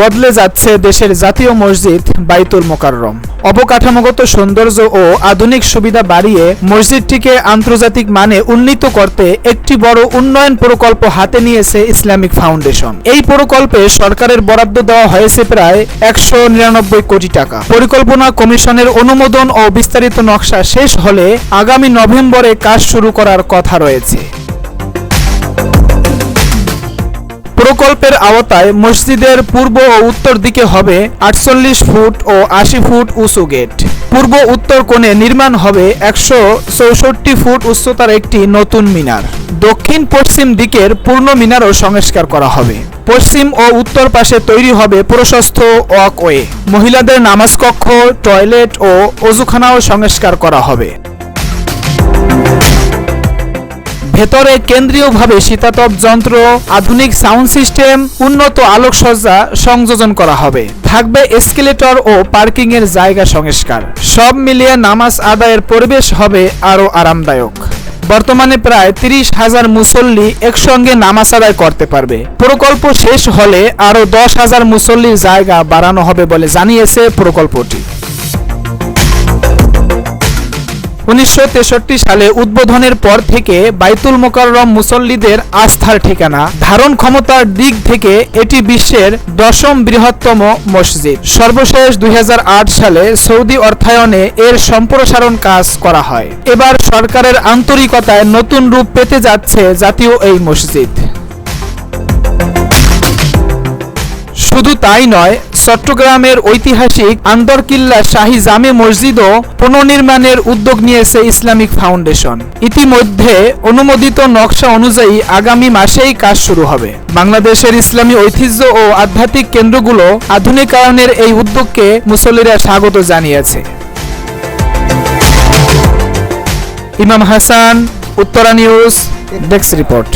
বদলে যাচ্ছে দেশের জাতীয় মসজিদ বাইতুল মোকাররম। অবকাঠামোগত সৌন্দর্য ও আধুনিক সুবিধা বাড়িয়ে মসজিদটিকে আন্তর্জাতিক মানে উন্নীত করতে একটি বড় উন্নয়ন প্রকল্প হাতে নিয়েছে ইসলামিক ফাউন্ডেশন। এই প্রকল্পে সরকারের বরাদ্দ দেওয়া হয়েছে প্রায় একশো নিরানব্বই কোটি টাকা। পরিকল্পনা কমিশনের অনুমোদন ও বিস্তারিত নকশা শেষ হলে আগামী নভেম্বরে কাজ শুরু করার কথা রয়েছে। প্রকল্পের আওতায় মসজিদের পূর্ব ও উত্তর দিকে হবে আটচল্লিশ ফুট ও আশি ফুট উঁচু গেট। পূর্ব উত্তর কোণে নির্মাণ হবে একশো চৌষট্টি ফুট উচ্চতার একটি নতুন মিনার। দক্ষিণ পশ্চিম দিকের পূর্ণ মিনারও সংস্কার করা হবে। পশ্চিম ও উত্তর পাশে তৈরি হবে প্রশস্ত ওয়াকওয়ে। মহিলাদের নামাজ কক্ষ টয়লেট ও অজুখানাও সংস্কার করা হবে। ভেতরে কেন্দ্রীয়ভাবে শীতাতপ যন্ত্র, আধুনিক সাউন্ড সিস্টেম, উন্নত আলোকসজ্জা সংযোজন করা হবে। থাকবে এসকেলেটর ও পার্কিং এর জায়গা সংস্কার। সব মিলিয়ে নামাজ আদায়ের পরিবেশ হবে আরও আরামদায়ক। বর্তমানে প্রায় তিরিশ হাজার মুসল্লি একসঙ্গে নামাজ আদায় করতে পারবে। প্রকল্প শেষ হলে আরও দশ হাজার মুসল্লির জায়গা বাড়ানো হবে বলে জানিয়েছে প্রকল্পটি। উনিশশো তেষট্টি সালে উদ্বোধনের পর থেকে বাইতুল মোকাররম মুসল্লিদের আস্থার ঠিকানা, ধারণ ক্ষমতার দিক থেকে এটি বিশ্বের দশম বৃহত্তম মসজিদ। সর্বশেষ দুই হাজার আট সালে সৌদি অর্থায়নে এর সম্প্রসারণ কাজ করা হয়। এবার সরকারের আন্তরিকতায় নতুন রূপ পেতে যাচ্ছে জাতীয় এই মসজিদ। তাই নয়, চট্টগ্রামের ঐতিহাসিক আন্দরকিল্লা শাহী জামে মসজিদও পুনর্নির্মাণের উদ্যোগ নিয়েছে ইসলামিক ফাউন্ডেশন। ইতিমধ্যে অনুমোদিত নকশা অনুযায়ী আগামী মাসেই কাজ শুরু হবে। বাংলাদেশের ইসলামী ঐতিহ্য ও আধ্যাত্মিক কেন্দ্রগুলো আধুনিকায়নের এই উদ্যোগকে মুসল্লিরা স্বাগত জানিয়েছে। ইমাম Hasan, Uttara news, desk report.